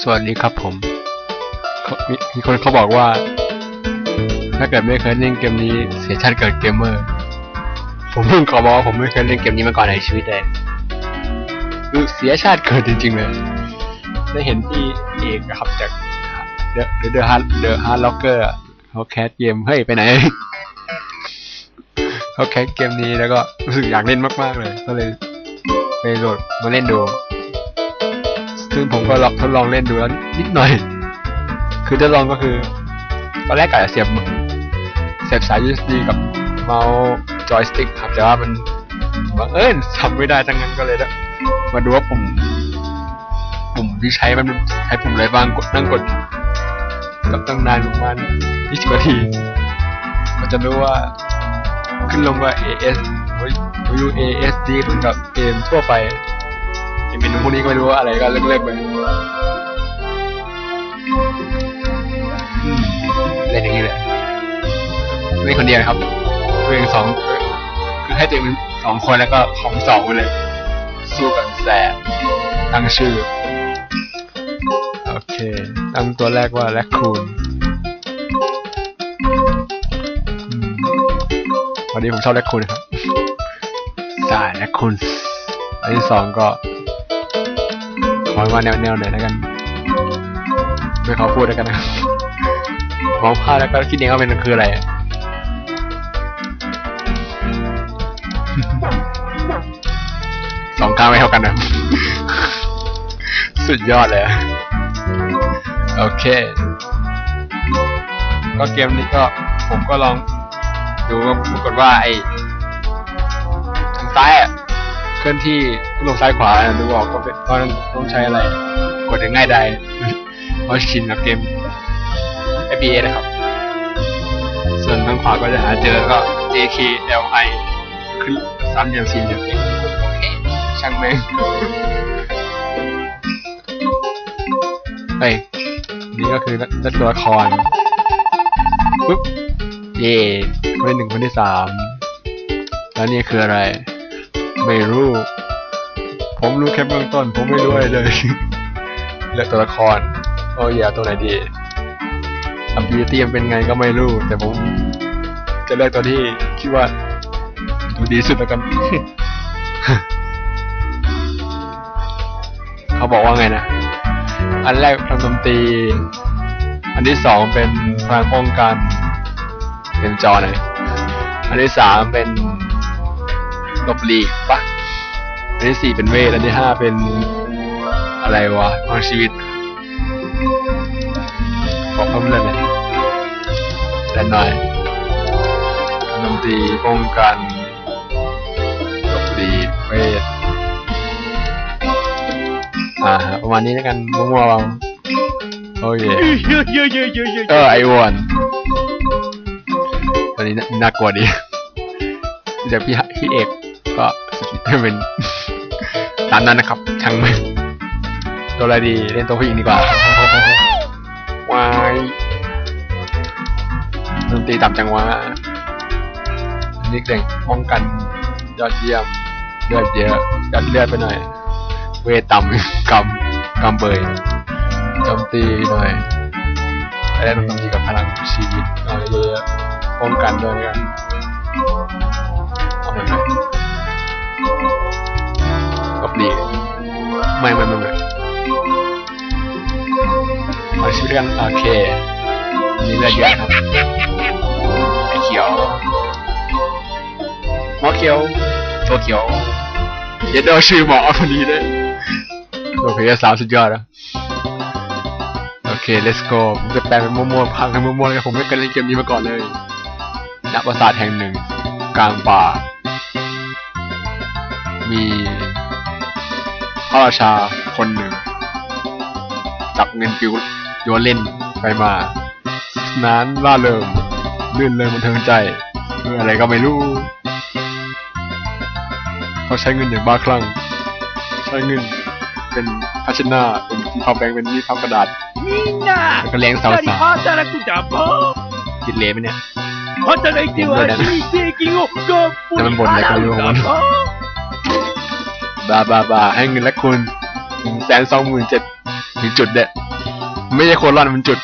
สวัสดีครับผมมีมีคนเขาบอกว่า ถ้าเกิดไม่เคยเล่นเกมนี้เสียชาติเกิดเกมเมอร์ ผมเพิ่งขอบอกว่าผมไม่เคยเล่นเกมนี้มาก่อนในชีวิตเลยคือเสียชาติเกิดจริงๆเลยได้เห็นที่เอกครับจากเดอะเดอะฮาร์ดเดอะฮาร์ดล็อกเกอร์เขาแคสเกมเฮ้ยไปไหนเขาแคสเกมนี้แล้วก็รู้สึกอยากเล่นมากๆเลย ก็เลยไปโหลดมาเล่นดู ซึ่งผมก็ลองทดลองเล่นดูแล้วนิดหน่อย คือทดลองก็คือตอนแรกกะจะเสียบเสียบสาย USB กับเมาส์จอยสติ๊กครับ แต่ว่ามันบังเอิญทำไม่ได้ทั้งนั้นก็เลยต้องมาดูว่าปุ่ม ปุ่มที่ใช้มันใช้ปุ่มอะไรบ้างกดนั่งกดกับตั้งนานประมาณ20นาทีก็จะรู้ว่าขึ้นลงว่า AS หรือ ASD เหมือนกับเกมทั่วไป เป็นพวกนี้ก็ไม่รู้ว่าอะไรก็เลิกๆไปอืมเล่นอย่างนี้เลยเล่นคนเดียวนะครับตัวเองสองคือให้ตัวเองเป็นสองคนแล้วก็ของสองไปเลย สู้กันแสบตั้งชื่อ โอเคตั้งตัวแรกว่าแรคคูนวันนี้ผมชอบแรคคูนครับสายแรคคูนอันที่สองก็ ขอมาแนวนวๆหน่อยแล้วกันไม่ขอพูดแล้วกันนะมองภาพแล้วก็คิดเองว่าเป็นคืออะไรสองข้างไม่เท่ากันนะ สุดยอดเลย โอเค ก็เกมนี้ก็ผมก็ลองดูว่าปรากฏว่าไอ้ทางซ้ายอะ ลื่อนที่ลงซ้ายขวาดูออกก็เป็นก็ต้องต้องใช้อะไร กดอย่างง่ายได้เพราะชินกับเกม FBA นะครับ ส่วนทางขวาก็จะหาเจอก็ JK LI ขึ้นสามเหลี่ยมสี่เหลี่ยมเองโอเคช่างแม่งเฮ้ยนี่ก็คือนักตัวละครปุ๊บเย่คนที่หนึ่งคนที่สามแล้วนี่คืออะไร ไม่รู้ ผมรู้แค่เบื้องต้น ผมไม่รู้อะไรเลยเลือกตัวละครโอ้ยอย่าตัวไหนดีอับีตี้มันเป็นไงก็ไม่รู้ แต่ผมจะเลือกตัวที่คิดว่าดูดีสุดแล้วกัน เขาบอกว่าไงนะ อันแรกทางดนตรีอันที่สองเป็นพลังป้องกัน เป็นจอหน่อยอันที่สามเป็น หลบหลีกปะอันที่สี่เป็นเวท อันที่ห้าเป็นอะไรวะพลังชีวิตขอเพิ่มเลยหน่อยแต่หน่อยดนตรีป้องกันหลบหลีกเวท อ่าฮะประมาณนี้แล้วกันมั่วๆเราโอเคเออไอวอนตอนนี้น่าน่ากลัวดีเดี๋ยวพี่ฮะพี่เอก ก็จะเป็นตามนั้นนะครับช่างมันตัวอะไรดีเล่นตัวผู้หญิงดีกว่าวายดนตรีต่ำจังวะนิกเด่งป้องกัน ยอดเยี่ยมเลือดเยอะยัดเลือดไปหน่อย เวทต่ำกำกำเบยโจมตีหน่อยไม่ได้ต้องมีกับพลังชีวิตอะไรเยอะๆป้องกันด้วยกัน กับดีไม่ไม่ไม่ไม่เอาชีวิตกันโอเคอันนี้เลือดเยอะครับไอเขียวหมอเขียวตัวเขียวเย็ดเดาชื่อหมอพอดีเลยตัวเพลสาวสุดยอดอะโอเค let's go ผมจะแปลเป็นมั่วๆพังเป็นมั่วๆเลยผมไม่เคยเล่นเกมนี้มาก่อนเลยนักประสาทแห่งหนึ่ง กลางป่า มี ระราชาคนหนึ่ง จับเงินปิวโยนเล่นไปมาสนานล่าเริงลื่นเลยบันเทิงใจเพื่ออะไรก็ไม่รู้ เขาใช้เงินอย่างบ้าคลั่ง ใช้เงินเป็นภาชนะเป็นที่พับแบงค์เป็นที่พับกระดาษ みんな แล้วก็เลี้ยงสาว しっかり働くだぼ ๆติดเลไหมเนี่ย 働いてはいい税金をがっぽり払うだぼ บาบาบาให้เงินและคุณหนึ่งแสนสองหมื่นเจ็ดหนึ่งจุดเด็ดไม่ใช่คนร่อนมันจุด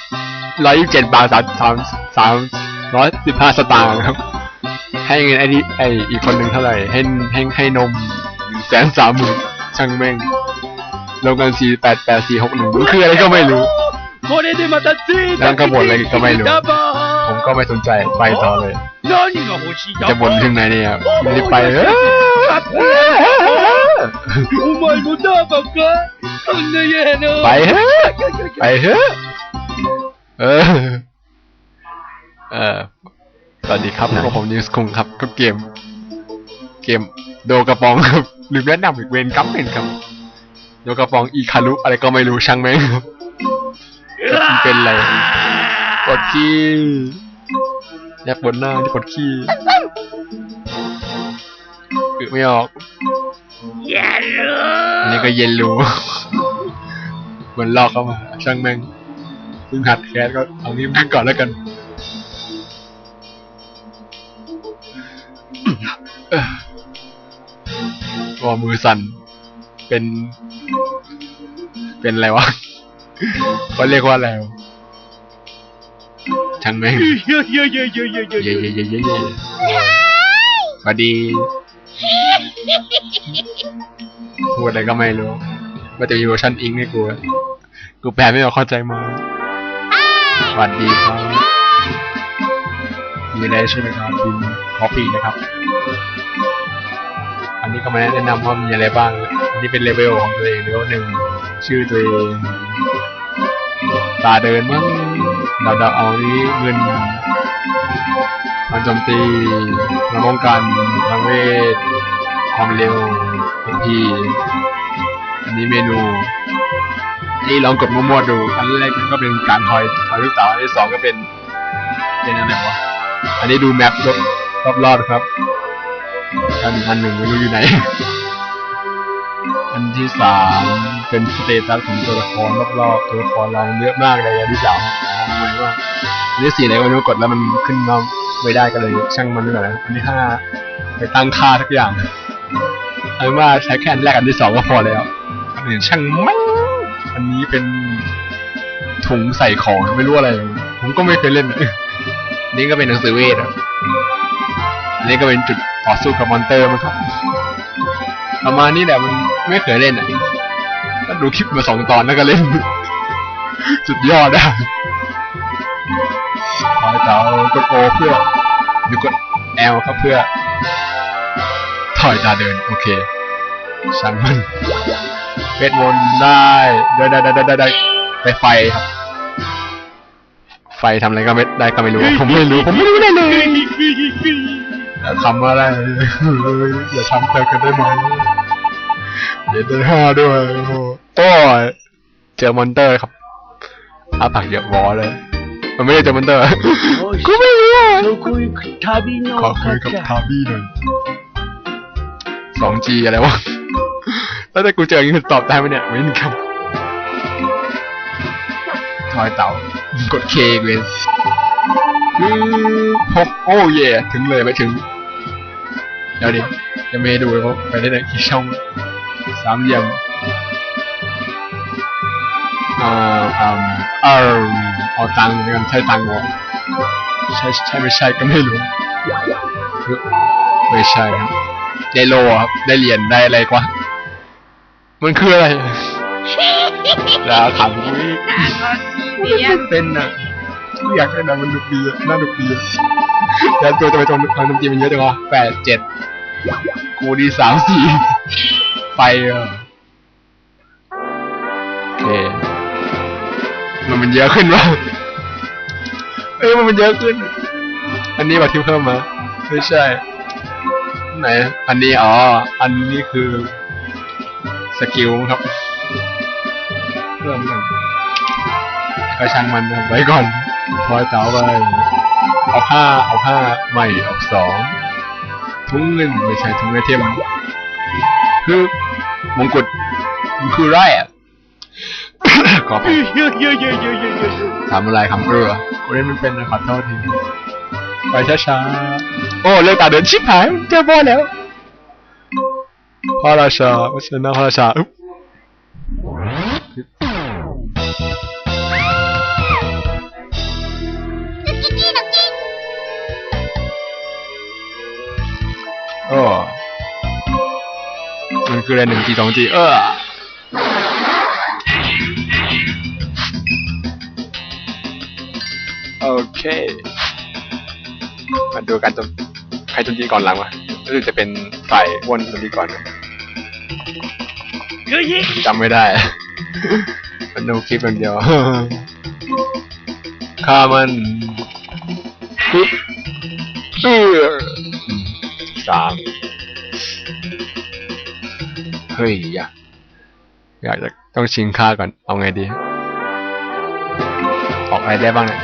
ร้อยยี่สิบเจ็ดบาทสามสามสามร้อยสิบห้าสตางค์ครับ ให้เงินไอ้ที่ไอ้อีกคนหนึ่งเท่าไหร่ ให้ให้ให้นมหนึ่งแสนสามหมื่นช่างแม่งลงกันสี่แปดแปดสี่หกหนึ่งคืออะไรก็ไม่รู้นั่งกระบวนอะไรก็ไม่รู้ ผมก็ไม่สนใจไปต่อเลย จะบ่นถึงไหนเนี่ยไม่ได้ไปเลย お前もダバかそんな嫌やな ไปเถอะไปเถอะเออ เออสวัสดีครับพวกผมนิวส์คุงครับก็เกม เกมโดกระปองครับลืมแนะนำอีกเวนกัมเป็นครับโดกระปองอีคารุอะไรก็ไม่รู้ช่างแม่งครับมันเป็นอะไรกดขี้อยากบนหน้าจะกดขี้อึไม่ออก เย็นรู้อันนี้ก็เย็นรู้เหมือนลอกเข้ามา ช่างแม่งเพิ่งหัดแคสก็เอานี้แม่งก่อนแล้วกันว่ามือสั่น เป็น เป็นอะไรวะเขาเรียกว่าอะไรช่างแม่งเยอะเยอะเยอะเยอะเยอะเยอะเยอะเยอะเยอะสวัสดี พูดอะไรก็ไม่รู้ ว่าจะมีเวอร์ชันอิงให้กู กูแปลไม่ออกเข้าใจมาสวัสดีครับมีอะไรใช่ไหมครับบินคอฟฟี่นะครับ อันนี้ก็มาแนะนำว่ามีอะไรบ้าง อันนี้เป็นเลเวลของตัวเองเลเวลหนึ่ง ชื่อตัวเอง ตาเดินมั้งเดาเดาเอานี้เงินความโจมตีความป้องกันพลังเวทความเร็ว พีอันนี้เมนู นี่ลองกดมั่วๆดู อันแรกมันก็เป็นการทอยทอยลูกเต๋าอันที่สองก็เป็น เป็นอะไรวะ อันนี้ดูแมปรอบรอบๆครับ อันอันหนึ่งไม่รู้อยู่ไหน อันที่สามเป็นสเตตัสของตัวละครรอบๆตัวละครเราเยอะมากเลยอันที่สามมองไม่ว่าอันที่สี่ไรก็ไม่รู้กดแล้วมันขึ้นมาไม่ได้ก็เลย ช่างมันนี่แหละอันที่ห้าไปตั้งค่าทุกอย่าง เอาเป็นว่าใช้แค่อันแรกอันที่สองก็พอแล้วอันอื่นช่างไม่อันนี้เป็นถุงใส่ของไม่รู้อะไร ผมก็ไม่เคยเล่น นี่ก็เป็นหนังสือเวทอะอันนี้ก็เป็นจุดต่อสู้กับมอนเตอร์มั้งครับประมาณนี้แหละมันไม่เคยเล่นอะก็ดูคลิปมาสองตอนแล้วก็เล่น สุดยอดอะขอให้เต่ากดโอเพื่อหรือกดแอลครับเพื่อ คอยตาเดิน โอเคช่งมันเวทมนต์ได้ได้ได้ได้ได้ได้ไปไฟครับ ไฟทำอะไรก็ไม่ได้ก็ไม่รู้ ผมไม่รู้ ผมไม่รู้เลยเลยทำอะไรอย่าทำเธอกันได้ไหมเดี๋ยวเดืนห้าด้วยโอ้โเจอมอนเตอร์ครับอาปากเยอะวอเลย มันไม่ได้เจอมอนเตอร์กูไม่รู้ขอคุยกับทาบี้หน่อย สองจีอะไรวะ แล้วถ้ากูเจออย่างนี้ตอบได้ไหมเนี่ยไม่มีครับทอยเต่ากดเคเวนคือพบโอ้เย่ถึงเลยไปถึง เดี๋ยวดิจะไม่ดูเลยว่าไปได้ไหนกี่ช่องสามเหลี่ยมอ่าอ่าเออเอาตังค์กันใช้ตังค์วะใช่ใช่ไม่ใช่ก็ไม่รู้ ไม่ใช่ครับ ได้โลครับ ได้เหรียญได้อะไรกว่ามันคืออะไรแล้วถามกูอีกเป็นอะอยากได้นะมันดุดีอะน่าดุดีอะแต่ตัวจะไปตรงทางดนตรีมันเยอะจังวะแปดเจ็ดกูดีสามสี่ไปอะโอเคมันมันเยอะขึ้นวะเอ้ยมันมันเยอะขึ้น อันนี้บัตรที่เพิ่มมา ไม่ใช่ ไหน อันนี้อ๋อ อันนี้คือสกิลครับ เริ่มกันกระชังมันนะไว้ก่อน พอเจ้าไป เอาผ้า เอาผ้าใหม่ออกสอง ทุ่งหนึ่งไม่ใช่ทุ่งไอเทียมคือมงกุฎมคือไรอะขอไปทำอะไรคำเกลือวันนี้ม่เป็นนะครัอโทษที ไปช้าๆโอ้เลือกตาเดินชิบหายเจอบอลแล้วพระราชาวัชนะพระราชาอึ๊บโอ้มันคืออะไรหนึ่งจีสองจีเออโอเค มาดูกันจนใครโจมตีก่อนหลังวะรู้สึกจะเป็นฝ่ายวนโจมตีก่อนนะเฮ้ยจำไม่ได้ มันดูคลิปอย่างเดียวฆ่ามันปึ๊บเออสามเฮ้ยอยากอยากจะต้องชิงค่าก่อน เอาไงดี ออกอะไรได้บ้างเนี่ย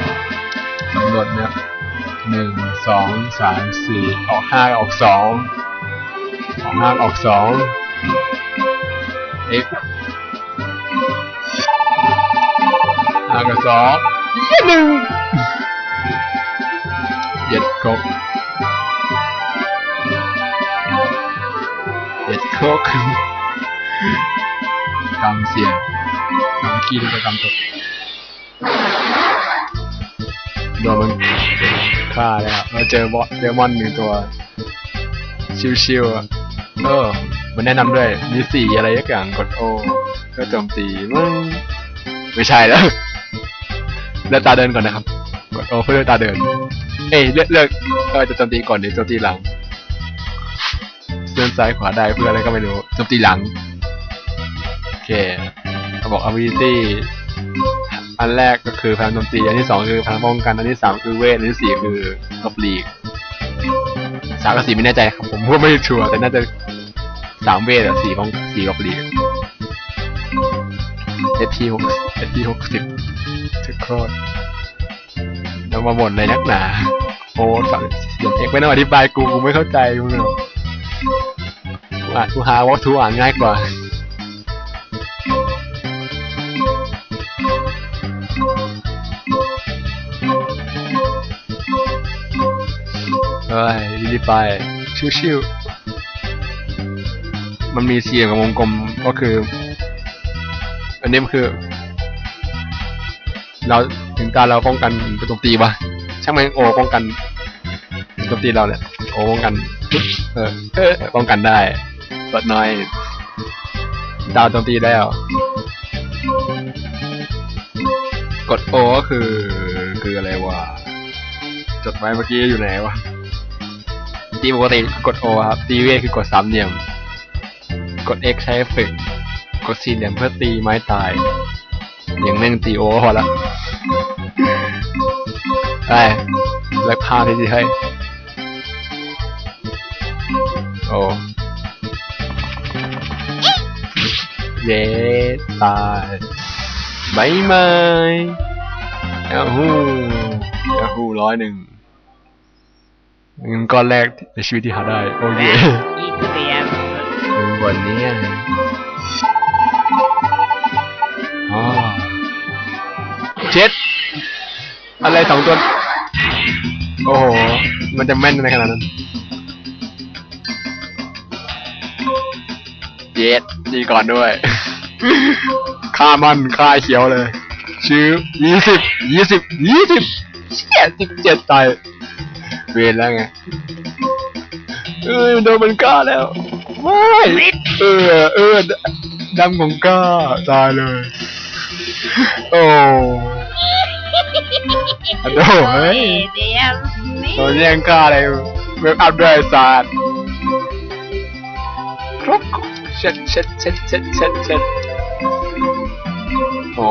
สำรวจเนี่ย หนึ่งสองสามสี่ออกห้าออกสองออกห้าออกสองเอ็กห้ากับสองย้หนึ่งเย็ดครบเย็ดครบกำเสียงกำขี้ด้วยกำตก ฆ่าแล้วเราเจอบอสเดมอนหนึ่งตัว ชิวๆอะเออมันแนะนำด้วย มีสีอะไรสักอย่างกดโอก็โจมตีมึงไม่ใช่แล้วเลือกตาเดินก่อนนะครับ กดโอเพื่อเลือกตาเดิน เอ้ยเลือกเลือกเออจะโจมตีก่อนหรือโจมตีหลังเลื่อนซ้ายขวาได้เพื่ออะไรก็ไม่รู้โจมตีหลัง โอเคเขาบอก ability อันแรกก็คือพลังโจมตีอันที่สองคือพลังป้องกันอันที่สามคือเวทอันที่สี่คือหลบหลีกสามกับสี่ไม่แน่ใจครับผมก็ไม่ชัวร์แต่น่าจะสามเวทหรือสี่ป้องสี่หลบหลีก SP หก SP หกสิบจะโคตรแล้วมาบ่นในนักหนาโอ้ฝั่งเอกไม่ต้องอธิบายกูกูไม่เข้าใจมึงหรอกกูอ่านกูหาวอลทูอ่านง่ายกว่า เฮ้ยรีบไป ชิวๆมันมีเสียงกับวงกลมก็คือ อันนี้มันคือ เราถึงการเราป้องกันโจมตีวะช่างมันโอป้องกันโจมตีเราเนี่ยโอป้องกันเออเออป้องกันได้ลดน้อยดาวโจมตีแล้ว กดโอก็คือ คืออะไรวะ จดไว้เมื่อกี้อยู่ไหนวะ ตีปกติคือกดโอครับตีเวทคือกดสามเหลี่ยม กด X ใช้เอฟเฟกกดสี่เหลี่ยมเพื่อตีไม้ตาย อย่างแม่งตีโอก็พอละไปเลิกพาทีสิให้โอ้เย้ตายบายบายยาฮูยาฮูร้อยหนึ่ง เงินก้อนแรกในชีวิตที่หาได้ โอเค อีเตียมถึงวันนี้ไงอ๋อเจ็ด อะไรสองตัว โอ้โห มันจะแม่นในขนาดนั้นเจ็ดดีก่อนด้วยฆ่ามันฆ่าไอ้เขียวเลย ชื่อยี่สิบยี่สิบยี่สิบเชี่ยสิบเจ็ดตาย เวรแล้วไงเอ้ยโดนมันฆ่าแล้วไม่เออเออดำของก้าตายเลย โอ้อะโดเฮ้ยตียมนี่โดนแย่งก้าอะไรเว็บอัพด้วยไอ้ศาสตร์ครบเช็ดเช็ดเช็ดเช็ดเช็ดเช็ดโอ้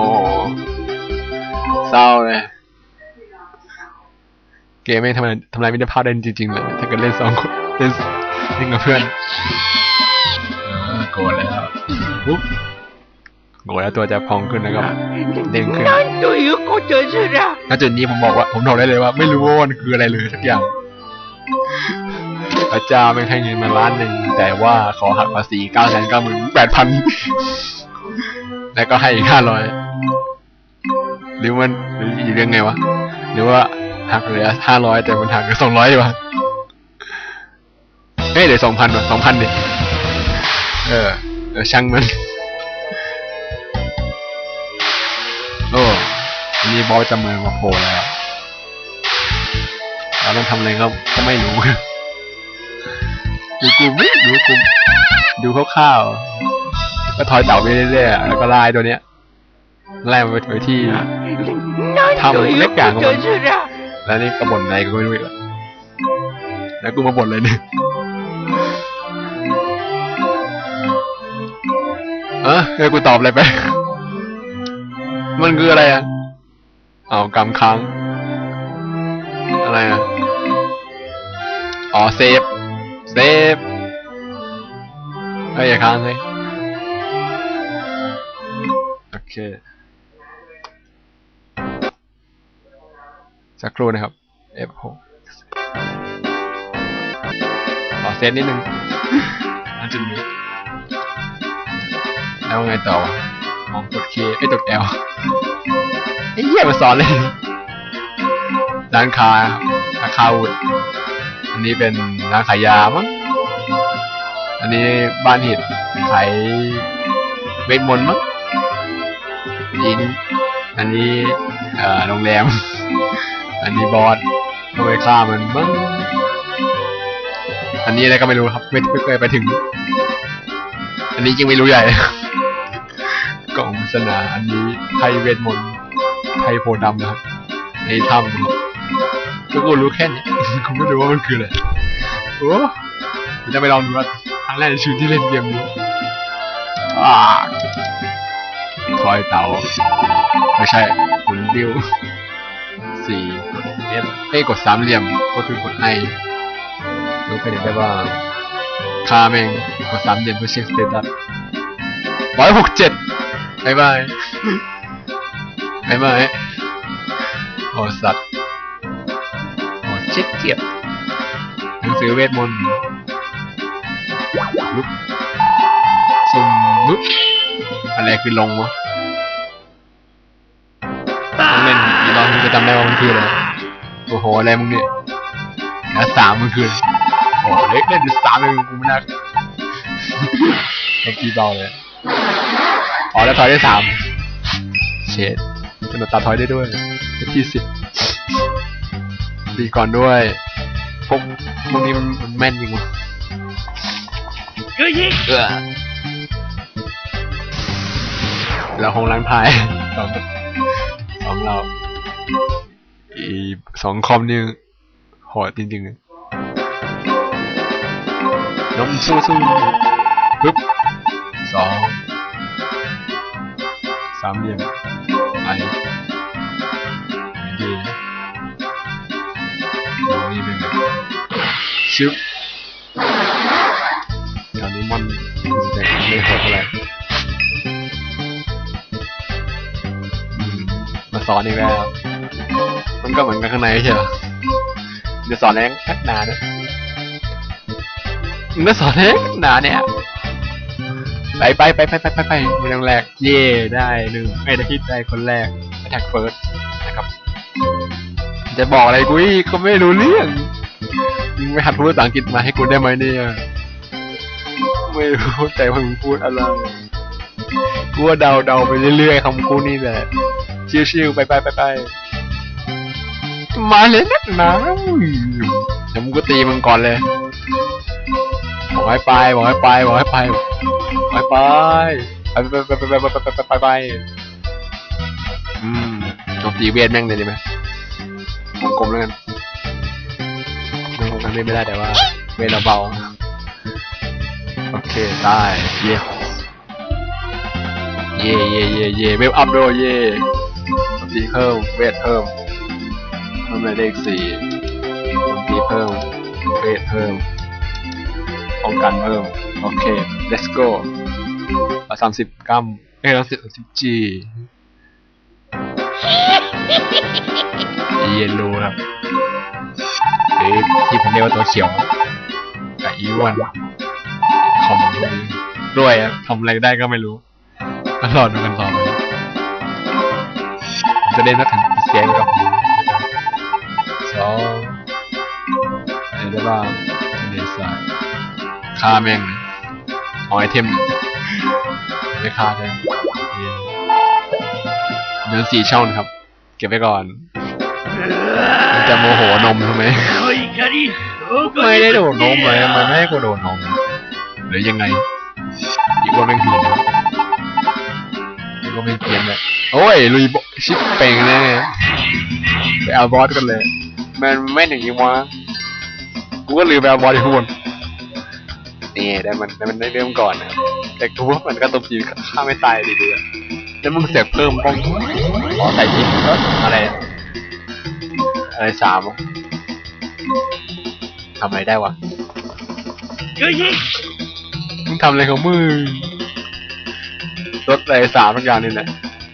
เศร้าเลย เกมไม่ทำลายทำลาไมิตรภาพได้จริงๆเลยถ้าเกิดเล่นสองคนเล่นเล่นกับเพื่อนโกรธแล้วปุ๊บโกรธแล้วตัวจะพองขึ้นนะครับเด้งขึ้นนั่นตัวยุกเจอชื่อละณจุดนี้ผมบอกว่าผมบอกได้เลยว่า ไม่รู้ว่ามันคืออะไรเลยสักอย่างพระเจ้าไม่ให้เงินมาล้านหนึ่งแต่ว่าขอหักภาษีเก้าแสนเก้าหมื่นแปดพันแล้วก็ให้อีกห้าร้อยหรือมันหรือยังไงวะหรือว่า หักเหลือห้าร้อยแต่มันหักเหลือสองร้อยดีกว่าเฮ้ยเหลือสองพันว่ะสองพันดิเออเออช่างมัน โอ้มีบอยจำเมืองมาโผล่แล้วเราต้องทำอะไรครัก็ไม่รู้ดูกลุ่มดูกลุ่มดูคร่าวๆก็ถอยเต่าไปเรื่อยๆแล้วก็ไล่ตัวเนี้ยไล่มัไปที่ทำเล็กๆของมัน แล้วนี่กระบ่นอะไรกูไม่รู้อีกแล้วแล้วกูมาบ่นเลยเนี่ยเออเออกูตอบอะไรไป มันคืออะไรอะเอากำค้าง อะไรอะ อ๋อเซฟ เซฟเฮ้ยอย่าค้างเลยโอเค สักครู่นะครับ F6 ขอเซตนิดนึงอันจุดนี้แล้วไงต่อวะมองกด K ไอ้ยกด L ไอ้เหี้ยมาสอนเลยร้านค้าครับราคาวุธอันนี้เป็นร้านขายยามั้งอันนี้บ้านหินขายเวทมนต์มั้งอินอันนี้เอ่อโรงแรม อันนี้บอสเอาไปฆ่ามันมั้งอันนี้อะไรก็ไม่รู้ครับ ไม่ไม่เคยไปถึง อันนี้จริงไม่รู้ใหญ่กล่องปริศนาอันนี้ไทยเวทมนต์ไทยโพดำนะครับในถ้ำครับก็กูรู้แค่นี้กูไม่รู้ว่ามันคืออะไรโอ้จะไปลองดูว่าครั้งแรกในชีวิตที่เล่นเกมนี้อ่าคอยเต่าไม่ใช่ขุนดิว สี่กด F เอ้กดสามเหลี่ยมก็คือกด I รู้ไปไหนได้บ้าคาแม่งกดสามเหลี่ยมเพื่อเช็คสเตตัสร้อยหกเจ็ดบายบายบายบายโอ้สัตว์โอ้เช็ดเกียบหนังสือเวทมนต์ลุกสุ่มลุกอะไรคือลงวะำได้ว่ามันคืออะไรโอ้โหอะไรมึงเนี่ยแล้วสามมันคือโอ้โหเล็กเล่นอยู่สามเลยกูไม่น่าตบตีเบาเลยอ๋อแล้วถอยได้สามเชดกระโดดตัดถอยได้ด้วยเป็นที่สิบตีก่อนด้วยพวกพวกนี้มันมันแม่นจริงวะก็ยิงเออแล้วของล้างพายสองสองเรา อีสองคอมนี่โหดจริงๆยน้ำสู้สู้ปึ๊บสองสามเหลี่ยมไอเดีดูนี่เป็นไงชึบตอนนี้มันแต่ไม่โหดเท่าไรมาสอนอีกแล้ว ก็เหมือนกันข้างในไม่ใช่เหรอเดี๋ยวสอนแรงนักหนานะมึงก็สอนแรงนักหนาเนี่ย ไปไปไปไปไปไปไปไม่ต้องแรก เย่ได้หนึ่งไม่ได้คิดได้คนแรกแท็กเฟิร์สนะครับ จะบอกอะไรกูอีกก็ไม่รู้เรื่องมึงไม่หัดพูดภาษาอังกฤษมาให้กูได้ไหมเนี่ย ไม่รู้ใจว่ามึงพูดอะไรกูว่าเดาเดาไปเรื่อยๆคำกูนี่แหละชิวๆไปไปไปไป มาเลยนักหนาเดี๋ยวมึงก็ตีมึงก่อนเลยบอกให้ไปบอกให้ไปบอกให้ไปบอกให้ไปไปไปไปไปไปไปไปไปไปไปอืมโจมตีเวทแม่งเลยดีไหมวงกลมแล้วกันวงกลมกันไม่ได้แต่ว่าเวทเราเบาโอเคได้เย่เย่เย่เย่เย่เวลอัพโดเย่ตีเพิ่มเวทเพิ่ม เพิ่มเลยเลขสี่โจมตีเพิ่มเวทเพิ่มป้องกันเพิ่ม โอเค let's go เอาสามสิบกรัม เอ้ยสามสิบสิบจีเยลโล่ครับหรือที่ผมเรียกว่าตัวเขียวกับอีวันคอมด้วยอะทำอะไรได้ก็ไม่รู้ก็รอดูกันต่อไปจะเล่นนักถึงเสียงกับ ร้องอะไรได้บ้างเดซ่าฆ่าแมงหอยเทมไม่คาเลยเดินสี่ช่องครับ เก็บไว้ก่อนจะโมโหนมใช่ไหมไม่ได้โดนนมเลยมันไม่ให้กูโดนนมหรือยังไงอีกว่าแม่ผิดกว่ม่งเกียนเลยโอ้ยลุยชิปเป่งแน่ไปเอาบอสกันเลย มันไม่ถึงยังวะกูก็ลืมไปเอาบอสที่ข้างบนนี่ได้มันได้มันได้เริ่มก่อนนะแต่กูว่ามันก็ตบตีฆ่าไม่ตายดีดีอะแล้วมึงเสียกเพิ่มป้องอ๋อใส่ยิงก็อะไร อะไรสามวะทำอะไรได้วะよしมึงทำอะไรของมึงรถอะไรสามทุกอย่างนี่แหละ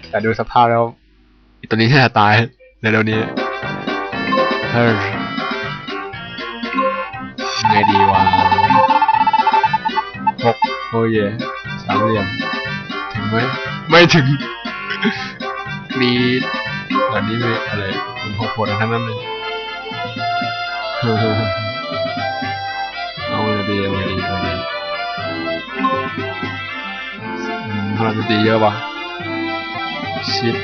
แต่ดูสภาพแล้วอีตัวนี้น่าจะตายในเร็วนี้ เฮ้ยยังไงดีวะหกโอ้ยสามเหลี่ยมถึงไหมไม่ถึง มีอันนี้มีอะไรมันหกผลทั้งนั้นเลยเอาไงดีเอาไงดีเอาไงดีอืมพลังมันตีเยอะปะชิด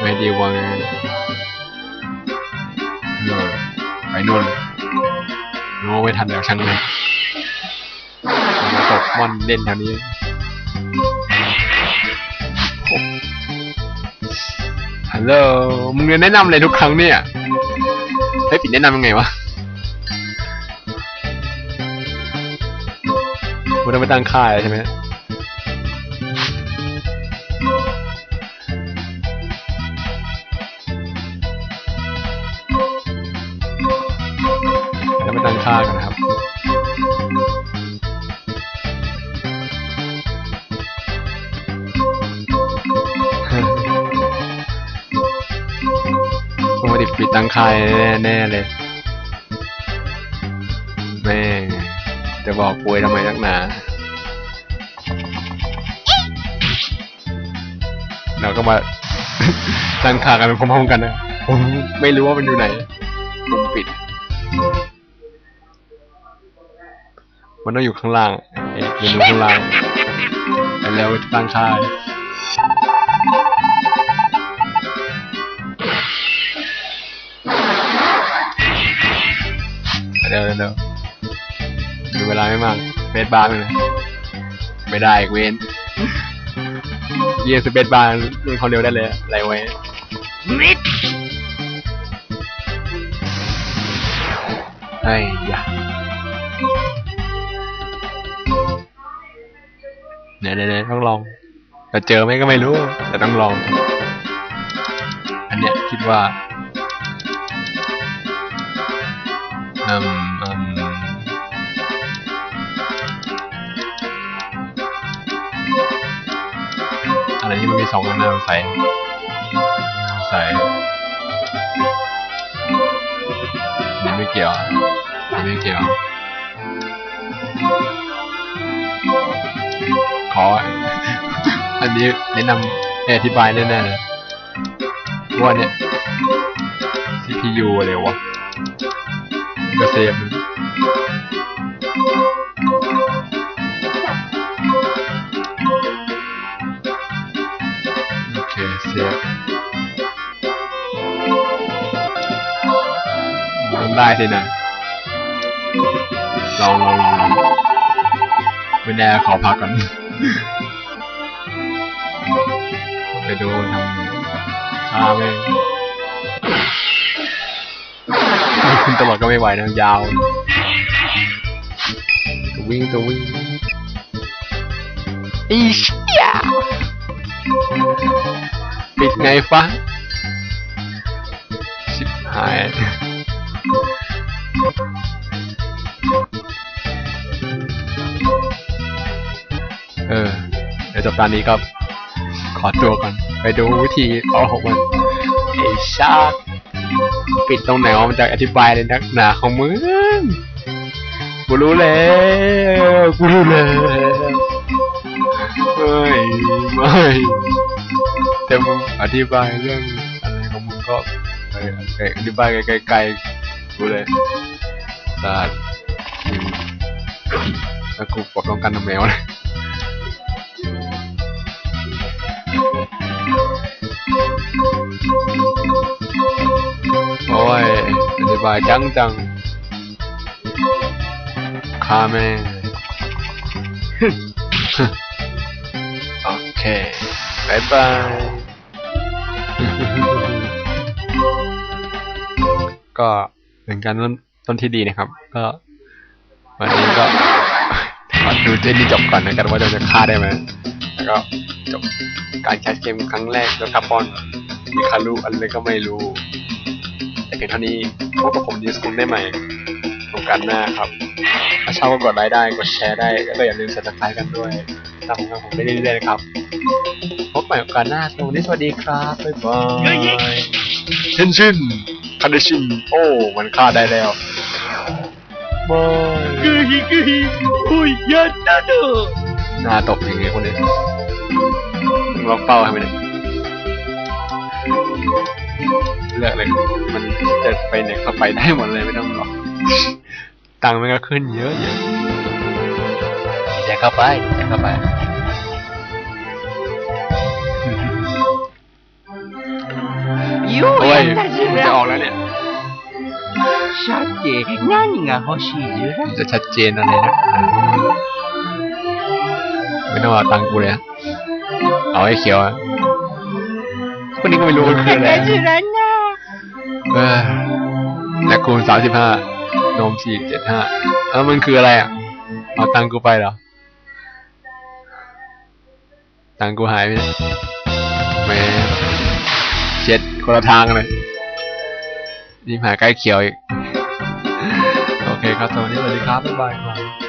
ไงดีวะไง ไปนู่นเลยโน้ไม่ทันแล้วช่างเลยมาตกม่อนเล่นแถวนี้ฮัลโหลมึงแนะนำอะไรทุกครั้งเนี่ยเฮ้ยปิดแนะนำยังไงวะกูต้องไปตั้งค่ายใช่ไหม ต้องไปตั้งค่ากันนะครับต้องมาดิปิดตั้งค่ายแน่ๆเลย แม่งจะบอกป่วยทำไมนักหนา เราก็มาตั้งค่ากันไปพร้อมๆกันนะ ผมไม่รู้ว่ามันอยู่ไหนผมปิด มันต้องอยู่ข้างล่างเอ๊ะเมนูข้างล่างแล้วตั้งค่ายเดี๋ยวเดี๋ยวดูเวลาไม่มากเบสบาร์เลยไม่ได้เวนเยี่ยสเบสบาร์เล่นความเร็วได้เลยอะไรไว้めっเฮ้ เนี่ยเนี่ยต้องลองจะเจอไหมก็ไม่รู้ แต่ต้องลอง อันเนี้ยคิดว่าอืมอืมอะไรที่มันมีสองอันน่าสงสัยน่าสงสัยนี่ไม่เกี่ยวนี่ไม่เกี่ยว ขอ อันนี้แนะนำอธิบายแน่ๆเลยว่าเนี่ย CPU อะไรวะก็เซฟนะโอเคเซฟมันได้สินะลองลองลองลองไม่แน่ขอพักก่อน ไปดูทำข้าเม่งขึ้นตลอดก็ไม่ไหวนะยาว ตัววิ่งตัววิ่งอีเชี่ยปิดไงฟ้า จบตอนนี้ก็ขอตัวก่อน ไปดูวิธีออกของมันไอ้ชาติปิดตรงไหนวะมันจะอธิบายเลยนักหนาของมึงกูรู้แล้วกูรู้แล้วไม่ไม่แต่มึงอธิบายเรื่องอะไรของมึงก็ออธิบายไกลๆกูเลยสาแล้วกูปลดป้องกันทำแมวนะ อธิบายจังจังคาแม่โอเคบายบายก็เป็นการเริ่มต้นที่ดีนะครับ ก็วันนี้ก็ดูเจนนี่จบก่อนนะครับว่าเราจะฆ่าได้ไหมแล้วก็จบการแคสเกมครั้งแรกแล้วครับบอลมีคารุอะไรก็ไม่รู้ พียงเท่านี้พบกับผมดิสคุณได้ใหม่โอกาสหน้าครับ ถ้าชอบก็กดไลค์ได้กดแชร์ได้ก็อย่าลืมกดติดตามกันด้วยตามผมกัผมได้เรื่อยๆนะครับพบใหม่โอกาสหน้าตรงนี้สวัสดีครับบ๊ายบายเชนชินคันดิชินโอ้มันฆ่าได้แล้วบายกุยกุยอุยยันนาเดนาตกอย่างไงคนนี้ล็อกเป้าให้ไปเลย เลือกเลยมันจะไปไหนก็ไปได้หมดเลยไม่ต้องหรอกตังค์มันก็ขึ้นเยอะอยอะเดี๋ยเข้าไปเดี๋เข้าไปโอ้ยจะออกแล้วเนี่ยชัดเจนนั่นไงเขาชี้เยจะชัดเจนอะไรนะไม่ต้องเอาตังกูเลยเอาไอ้เขียวอะ คนนี้ก็ไม่รู้มันคืออะไรชื่อร้านน่และคูณสามสิบห้านมสี่เจ็ดห้าเอ้ามันคืออะไรอะ เอาตังกูไปเหรอ ตังกูหายไปแม่เช็ดคนละทางเลยนิ่หายใกล้เขียวอีก โอเคครับตอนนี้สวัสดีครับ บ๊ายบายครับ